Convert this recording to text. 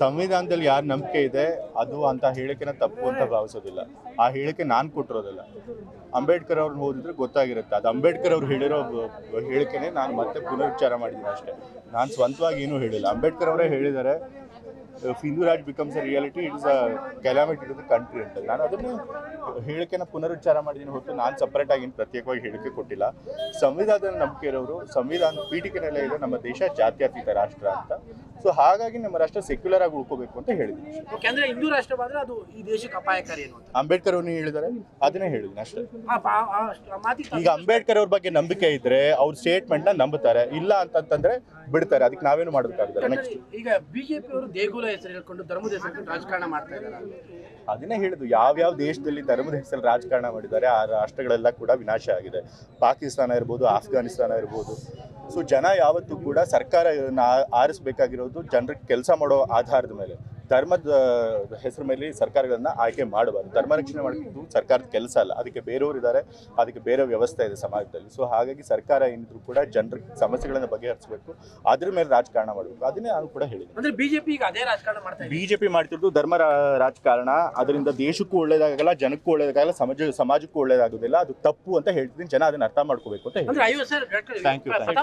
ಸಂವಿಧಾನದಲ್ಲಿ ಯಾರ ನಂಬಿಕೆ ಇದೆ, ಅದು ಅಂತ ಹೇಳಿಕೆನ ತಪ್ಪು ಅಂತ ಭಾವಿಸೋದಿಲ್ಲ. ಆ ಹೇಳಿಕೆ ನಾನು ಕೊಟ್ಟಿರೋದಿಲ್ಲ. ಅಂಬೇಡ್ಕರ್ ಅವ್ರನ್ನ ಓದಿದ್ರೆ ಗೊತ್ತಾಗಿರುತ್ತೆ. ಅದು ಅಂಬೇಡ್ಕರ್ ಅವ್ರು ಹೇಳಿರೋ ಹೇಳಿಕೆನೆ ನಾನು ಮತ್ತೆ ಪುನರುಚ್ಚಾರ ಮಾಡಿದ್ದೀನಿ ಅಷ್ಟೇ. ನಾನು ಸ್ವಂತವಾಗಿ ಏನೂ ಹೇಳಿಲ್ಲ. ಅಂಬೇಡ್ಕರ್ ಅವರೇ ಹೇಳಿದ್ದಾರೆ Hindu raj becomes a reality it's a calamity to the country ಅಂತ. ನಾನು ಅದನ್ನು ಹೇಳಿಕೆನ ಪುನರುಚ್ಚಾರ ಮಾಡಿದ್ದೀನಿ ಹೊರತು ನಾನು ಸಪ್ರೇಟ್ ಆಗಿ ಪ್ರತ್ಯೇಕವಾಗಿ ಹೇಳಿಕೆ ಕೊಟ್ಟಿಲ್ಲ. ಸಂವಿಧಾನದ ನಂಬಿಕೆ ಇರೋರು ಸಂವಿಧಾನ ಪೀಠಿಕೆನೆಲ್ಲ ಇದೆ ನಮ್ಮ ದೇಶ ಜಾತ್ಯತೀತ ರಾಷ್ಟ್ರ ಅಂತ. ಸೊ ಹಾಗಾಗಿ ನಮ್ಮ ರಾಷ್ಟ್ರ ಸೆಕ್ಯುಲರ್ ಆಗಿ ಉಳ್ಕೋಬೇಕು ಅಂತ ಹೇಳಿದ್ರು. ಓಕೆ ಅಂದ್ರೆ ಹಿಂದೂ ರಾಷ್ಟ್ರವಾದ್ರೆ ಅದು ಈ ದೇಶಕ್ಕೆ ಅಪಾಯಕಾರಿ ಏನು ಅಂತ ಅಂಬೇಡ್ಕರ್ ಅವ್ರು ಹೇಳಿದ್ದಾರೆ ಅದನ್ನೇ ಹೇಳಿದ್ದೀನಿ ಅಷ್ಟೇ. ಆ ಆ ಮಾತಿಗೆ ಈಗ ಅಂಬೇಡ್ಕರ್ ಅವ್ರ ಬಗ್ಗೆ ನಂಬಿಕೆ ಇದ್ರೆ ಅವ್ರ ಸ್ಟೇಟ್ಮೆಂಟ್ನ ನಂಬುತ್ತಾರೆ ಇಲ್ಲ ಅಂತಂತಂದ್ರೆ ಬಿಡ್ತಾರೆ ಅದಕ್ಕೆ ನಾವೇನು ಮಾಡೋದಕ್ಕಾಗಲ್ಲ ನೆಕ್ಸ್ಟ್ ಈಗ ಬಿಜೆಪಿ ಅವರು ದೇಗುಲ ಹೆಸರು ಹೇಳ್ಕೊಂಡು ಧರ್ಮದ ಹೆಸರು ಹೇಳ್ಕೊಂಡು ರಾಜಕಾರಣ ಮಾಡ್ತಾ ಇದ್ದಾರೆ. ಅದನ್ನೇ ಹೇಳಿದ್ದು ಯಾವ್ಯಾವ ದೇಶದಲ್ಲಿ ಧರ್ಮದ ಹೆಸರಲ್ಲಿ ರಾಜಕಾರಣ ಮಾಡಿದ್ದಾರೆ ಆ ರಾಷ್ಟ್ರಗಳೆಲ್ಲ ಕೂಡ ವಿನಾಶ ಆಗಿದೆ. ಪಾಕಿಸ್ತಾನ ಇರ್ಬೋದು ಆಫ್ಘಾನಿಸ್ತಾನ ಇರ್ಬೋದು ಸೊ ಜನ ಯಾವತ್ತೂ ಕೂಡ ಸರ್ಕಾರ ಆರಿಸಬೇಕಾಗಿರೋದು ಜನರಿಗೆ ಕೆಲಸ ಮಾಡೋ ಆಧಾರದ ಮೇಲೆ. ಧರ್ಮದ ಹೆಸರು ಮೇಲೆ ಸರ್ಕಾರಗಳನ್ನ ಆಯ್ಕೆ ಮಾಡಬಾರ್ದು. ಧರ್ಮ ರಕ್ಷಣೆ ಮಾಡೋದು ಸರ್ಕಾರದ ಕೆಲಸ ಅಲ್ಲ. ಅದಕ್ಕೆ ಬೇರೆಯವರು ಇದ್ದಾರೆ ಅದಕ್ಕೆ ಬೇರೆ ವ್ಯವಸ್ಥೆ ಇದೆ ಸಮಾಜದಲ್ಲಿ. ಸೊ ಹಾಗಾಗಿ ಸರ್ಕಾರ ಏನಿದ್ರು ಕೂಡ ಜನರ ಸಮಸ್ಯೆಗಳನ್ನು ಬಗೆಹರಿಸಬೇಕು. ಅದ್ರ ಮೇಲೆ ರಾಜಕಾರಣ ಮಾಡಬೇಕು. ಅದನ್ನೇ ನಾನು ಕೂಡ ಹೇಳಿದೆ ಅಂದ್ರೆ ಬಿಜೆಪಿ ಈಗ ಅದೇ ರಾಜಕಾರಣ ಮಾಡ್ತಾ ಇದೆ. ಬಿಜೆಪಿ ಮಾಡ್ತಿರೋದು ಧರ್ಮ ರಾಜಕಾರಣ. ಅದರಿಂದ ದೇಶಕ್ಕೂ ಒಳ್ಳೇದಾಗಲ್ಲ ಜನಕ್ಕೂ ಒಳ್ಳೇದಾಗಲ್ಲ ಸಮಾಜ ಸಮಾಜಕ್ಕೂ ಒಳ್ಳೇದಾಗೋದಿಲ್ಲ. ಅದು ತಪ್ಪು ಅಂತ ಹೇಳ್ತಿದ್ದೀನಿ. ಜನ ಅದನ್ನ ಅರ್ಥ ಮಾಡ್ಕೋಬೇಕು ಅಂತ ಹೇಳಿ ಥ್ಯಾಂಕ್ ಐವತ್ತು